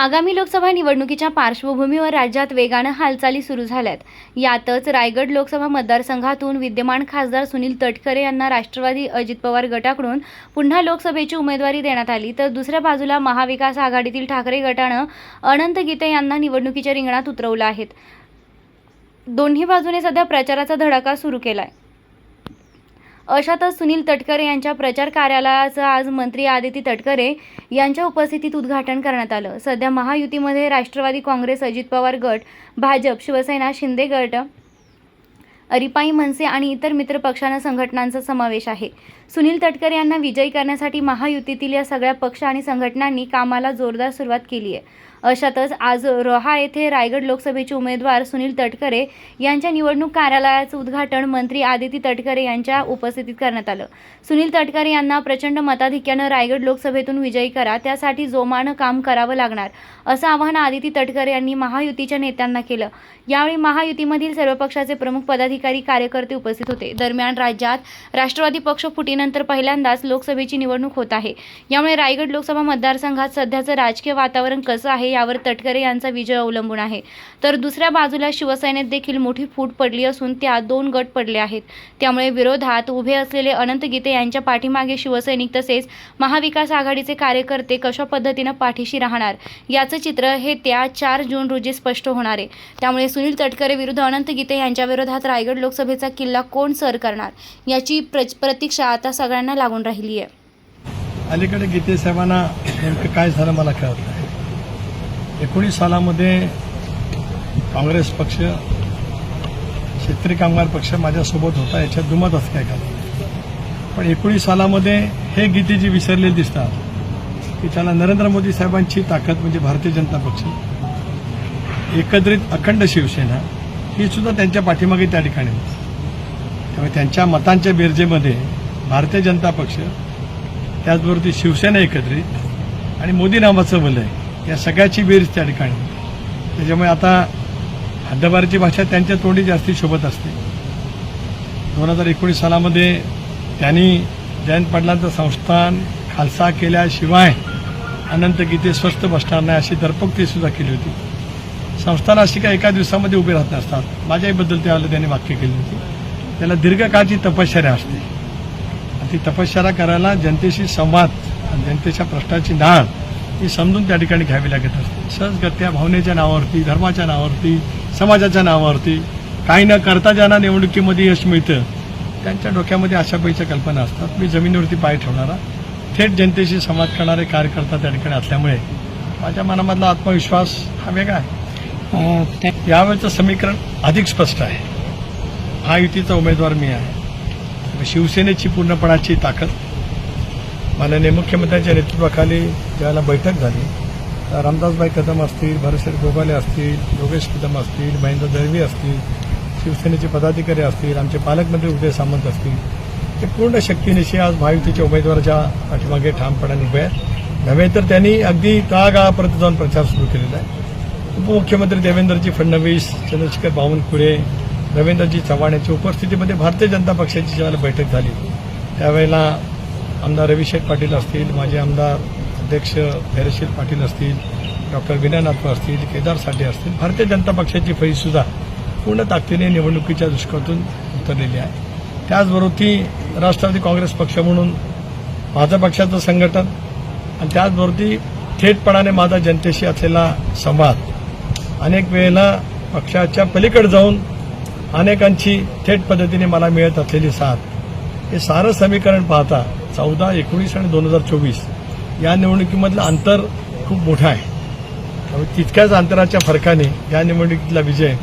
आगामी लोकसभा निवडणुकीच्या पार्श्वभूमीवर राज्यात वेगानं हालचाली सुरू झाल्यात. यातच रायगड लोकसभा मतदारसंघातून विद्यमान खासदार सुनील तटकरे यांना राष्ट्रवादी अजित पवार गटाकडून पुन्हा लोकसभेची उमेदवारी देण्यात आली. तर दुसऱ्या बाजूला महाविकास आघाडीतील ठाकरे गटानं अनंत गीते यांना निवडणुकीच्या रिंगणात उतरवलं आहेत. दोन्ही बाजूने सध्या प्रचाराचा धडाका सुरू केलाय. अशातच सुनील तटकरे यांच्या प्रचार कार्यालयाचं आज मंत्री आदिती तटकरे यांच्या उपस्थितीत उद्घाटन करण्यात आलं. सध्या महायुतीमध्ये राष्ट्रवादी काँग्रेस अजित पवार गट भाजप शिवसेना शिंदे गट अरिपाई मनसे आणि इतर मित्र पक्षांना संघटनांचा समावेश आहे. सुनील तटकरे यांना विजयी करण्यासाठी महायुतीतील या सगळ्या पक्ष आणि संघटनांनी कामाला जोरदार सुरुवात केली आहे. अशातच आज रोहा येथे रायगड लोकसभेचे उमेदवार सुनील तटकरे यांच्या निवडणूक कार्यालयाचं उद्घाटन मंत्री आदिती तटकरे यांच्या उपस्थितीत करण्यात आलं. सुनील तटकरे यांना प्रचंड मताधिक्यानं रायगड लोकसभेतून विजयी करा त्यासाठी जोमानं काम करावं लागणार असं आवाहन आदिती तटकरे यांनी महायुतीच्या नेत्यांना केलं. यावेळी महायुतीमधील सर्व पक्षाचे प्रमुख पदाधिकारी कार्यकर्ते उपस्थित होते. दरम्यान राज्यात राष्ट्रवादी पक्ष फुटीनंतर पहिल्यांदाच लोकसभेची निवडणूक होत आहे. यामुळे रायगड लोकसभा मतदारसंघात सध्याचं राजकीय वातावरण कसं आहे यावर तटकरे यांचा विजय अवलंबून आहे. तर दुसऱ्या बाजूला शिवसेनेत देखील मोठी फूट पडली असून त्यात दोन गट पडले आहेत. त्यामुळे विरोधात उभे असलेले अनंत गीते यांच्या पाठीमागे शिवसैनिक तसेच महाविकास आघाडीचे कार्यकर्ते कशा पद्धतीनं पाठीशी राहणार? याचं चित्र हे त्या चार जून रोजी स्पष्ट होणार आहे. त्यामुळे सुनील तटकरे विरुद्ध अनंत गीते यांच्या विरोधात रायगड लोकसभेचा किल्ला कोण सर करणार? याची प्रतीक्षा आता सगळ्यांना लागून राहिली आहे. अलीकडे गीते साहेबांना नेमकं काय झालं मला कळत नाही एकोणीस सालामध्ये काँग्रेस पक्ष शेतकरी कामगार पक्ष माझ्यासोबत होता याच्यात दुमत असं काय का पण एकोणीस सालामध्ये हे गीते जी विसरलेली दिसतात की त्याला नरेंद्र मोदी साहेबांची ताकद म्हणजे भारतीय जनता पक्ष एकत्रित अखंड शिवसेना ही सुद्धा त्यांच्या पाठीमागे त्या ठिकाणी होती. त्यामुळे त्यांच्या मतांच्या बेरजेमध्ये भारतीय जनता पक्ष त्याचबरोबर ती शिवसेना एकत्रित आणि मोदी नावाचं वलय या सगळ्याची बेरीज त्या ठिकाणी. त्याच्यामुळे आता हद्दबारीची भाषा त्यांच्या तोंडी जास्ती शोभत असते. दोन हजार एकोणीस सालामध्ये त्यांनी जयंत पाटलांचं संस्थान खालसा केल्याशिवाय अनंत गीते स्वस्त बसणार नाही अशी दरपोक्ती सुद्धा केली होती. संस्थान अशी काय एका दिवसामध्ये उभे राहत नसतात. माझ्याहीबद्दल त्यावेळेला त्यांनी वाक्य केली होती. त्याला दीर्घकाळची तपश्चर्या असते. आणि ती तपश्चर्या करायला जनतेशी संवाद आणि जनतेच्या प्रश्नाची नाळ ही समजून त्या ठिकाणी घ्यावी लागत असते. सहजगत्या भावनेच्या नावावरती धर्माच्या नावावरती समाजाच्या नावावरती काही न करता ज्यांना निवडणुकीमध्ये यश मिळतं त्यांच्या डोक्यामध्ये अशा पैच्या कल्पना असतात. मी जमिनीवरती पाय ठेवणारा थेट जनतेशी संवाद करणारे कार्यकर्ता त्या ठिकाणी असल्यामुळे माझ्या मनामधला आत्मविश्वास हा वेगळा आहे. यावेळचं समीकरण अधिक स्पष्ट आहे. महायुतीचा उमेदवार मी आहे. शिवसेनेची पूर्णपणाची ताकद माननीय मुख्यमंत्र्यांच्या नेतृत्वाखाली ज्यावेळेला बैठक झाली रामदासबाई रामदासभाई कदम असतील भरतशेठ गोगाले असतील योगेश कदम असतील महेंद्र दळवी असतील शिवसेनेचे पदाधिकारी असतील आमचे पालकमंत्री उदय सामंत असतील ते पूर्ण शक्तीनिशी आज महायुतीच्या उमेदवाराच्या पाठीमागे ठामपणाने उभे आहेत. नव्हे तर त्यांनी अगदी तळागाळापर्यंत जाऊन प्रचार सुरू केलेला आहे. उपमुख्यमंत्री देवेंद्रजी फडणवीस चंद्रशेखर बावनकुळे रवींद्रजी चव्हाण यांच्या उपस्थितीमध्ये भारतीय जनता पक्षाची ज्यावेळेला बैठक झाली त्यावेळेला आमदार रविशेठ पाटील असतील माझे आमदार अध्यक्ष धैर्यशील पाटील असतील डॉक्टर विनयनाथ असतील केदार साठे असतील भारतीय जनता पक्षाची फळीसुद्धा पूर्ण ताकदीने निवडणुकीच्या दुष्काळातून उतरलेली आहे. त्याचबरोबर ती राष्ट्रवादी काँग्रेस पक्ष म्हणून माझ्या पक्षाचं संघटन आणि त्याचबरोबर ती थेटपणाने माझा जनतेशी असलेला संवाद. अनेक वेळेला पक्षाच्या पलीकडे जाऊन अनेकांची थेट पद्धतीने मला मिळत असलेली साथ. हे सारं समीकरण पाहता चौदा एकोणीस आणि दोन हजार चोवीस या निवडणुकीमधलं अंतर खूप मोठं आहे. त्यामुळे तितक्याच अंतराच्या फरकाने या निवडणुकीतला विजय